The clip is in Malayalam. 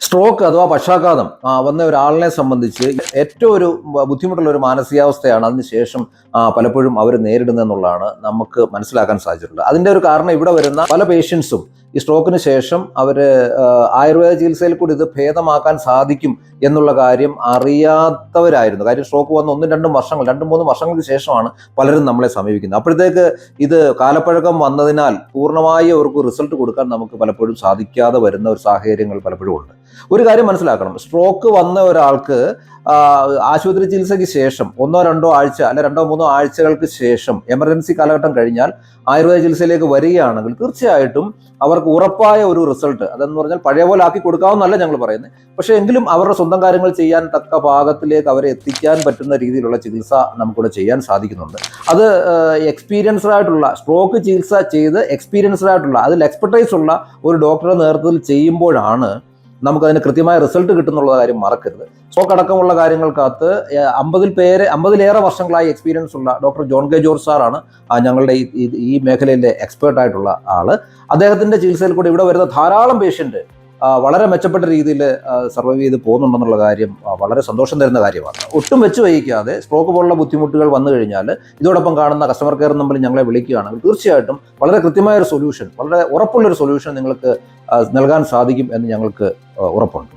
സ്ട്രോക്ക് അഥവാ പക്ഷാഘാതം വന്ന ഒരാളിനെ സംബന്ധിച്ച് ഏറ്റവും ഒരു ബുദ്ധിമുട്ടുള്ള ഒരു മാനസികാവസ്ഥയാണ് അതിനുശേഷം ശേഷം പലപ്പോഴും അവർ നേരിടുന്നതെന്നുള്ളതാണ് നമുക്ക് മനസ്സിലാക്കാൻ സാധിച്ചിട്ടുള്ളത്. അതിന്റെ ഒരു കാരണം ഇവിടെ വരുന്ന പല പേഷ്യൻസും ഈ സ്ട്രോക്കിന് ശേഷം അവർ ആയുർവേദ ചികിത്സയിൽ കൂടി ഇത് ഭേദമാക്കാൻ സാധിക്കും എന്നുള്ള കാര്യം അറിയാത്തവരായിരുന്നു. കാര്യം സ്ട്രോക്ക് വന്ന ഒന്നും രണ്ടും വർഷങ്ങൾ രണ്ടും മൂന്നും വർഷങ്ങൾക്ക് ശേഷമാണ് പലരും നമ്മളെ സമീപിക്കുന്നത്. അപ്പോഴത്തേക്ക് ഇത് കാലപ്പഴക്കം വന്നതിനാൽ പൂർണമായി അവർക്ക് റിസൾട്ട് കൊടുക്കാൻ നമുക്ക് പലപ്പോഴും സാധിക്കാതെ വരുന്ന ഒരു സാഹചര്യങ്ങൾ പലപ്പോഴും ഉണ്ട്. ഒരു കാര്യം മനസ്സിലാക്കണം. സ്ട്രോക്ക് വന്ന ഒരാൾക്ക് ആശുപത്രി ചികിത്സയ്ക്ക് ശേഷം ഒന്നോ രണ്ടോ ആഴ്ച അല്ലെ രണ്ടോ മൂന്നോ ആഴ്ചകൾക്ക് ശേഷം എമർജൻസി കാലഘട്ടം കഴിഞ്ഞാൽ ആയുർവേദ ചികിത്സയിലേക്ക് വരികയാണെങ്കിൽ തീർച്ചയായിട്ടും അവർക്ക് ഉറപ്പായ ഒരു റിസൾട്ട് അതെന്ന് പറഞ്ഞാൽ പഴയ പോലെ ആക്കി കൊടുക്കാവുന്നല്ല ഞങ്ങൾ പറയുന്നത്. പക്ഷേ എങ്കിലും അവരുടെ സ്വന്തം കാര്യങ്ങൾ ചെയ്യാൻ തക്ക ഭാഗത്തിലേക്ക് അവരെ എത്തിക്കാൻ പറ്റുന്ന രീതിയിലുള്ള ചികിത്സ നമുക്കിവിടെ ചെയ്യാൻ സാധിക്കുന്നുണ്ട്. അത് എക്സ്പീരിയൻസ്ഡ് ആയിട്ടുള്ള സ്ട്രോക്ക് ചികിത്സ ചെയ്ത് എക്സ്പീരിയൻസ്ഡ് ആയിട്ടുള്ള അതിൽ എക്സ്പെർട്ടൈസ് ഉള്ള ഒരു ഡോക്ടറുടെ നേതൃത്വത്തിൽ ചെയ്യുമ്പോഴാണ് നമുക്കതിന് കൃത്യമായ റിസൾട്ട് കിട്ടുന്നുള്ള കാര്യം മറക്കരുത്. സ്റ്റോക്ക് അടക്കമുള്ള കാര്യങ്ങൾക്കകത്ത് അമ്പതിൽ പേര് അമ്പതിലേറെ വർഷങ്ങളായി എക്സ്പീരിയൻസ് ഉള്ള ഡോക്ടർ ജോൺ കെ ജോർജ് സാറാണ് ഞങ്ങളുടെ ഈ- ഈ- മേഖലയിലെ എക്സ്പേർട്ട് ആയിട്ടുള്ള ആൾ. അദ്ദേഹത്തിന്റെ ചികിത്സയിൽ കൂടി ഇവിടെ വരുന്ന ധാരാളം പേഷ്യന്റ് വളരെ മെച്ചപ്പെട്ട രീതിയിൽ സർവൈവ് ചെയ്ത് പോകുന്നുണ്ടെന്നുള്ള കാര്യം വളരെ സന്തോഷം തരുന്ന കാര്യമാണ്. ഒട്ടും വെച്ച് വഹിക്കാതെ സ്ട്രോക്ക് പോലുള്ള ബുദ്ധിമുട്ടുകൾ വന്നു കഴിഞ്ഞാൽ ഇതോടൊപ്പം കാണുന്ന കസ്റ്റമർ കെയർ നമ്പറിൽ ഞങ്ങളെ വിളിക്കുകയാണെങ്കിൽ തീർച്ചയായിട്ടും വളരെ കൃത്യമായ ഒരു സൊല്യൂഷൻ വളരെ ഉറപ്പുള്ള ഒരു സൊല്യൂഷൻ നിങ്ങൾക്ക് നൽകാൻ സാധിക്കും എന്ന് ഞങ്ങൾക്ക് ഉറപ്പുണ്ട്.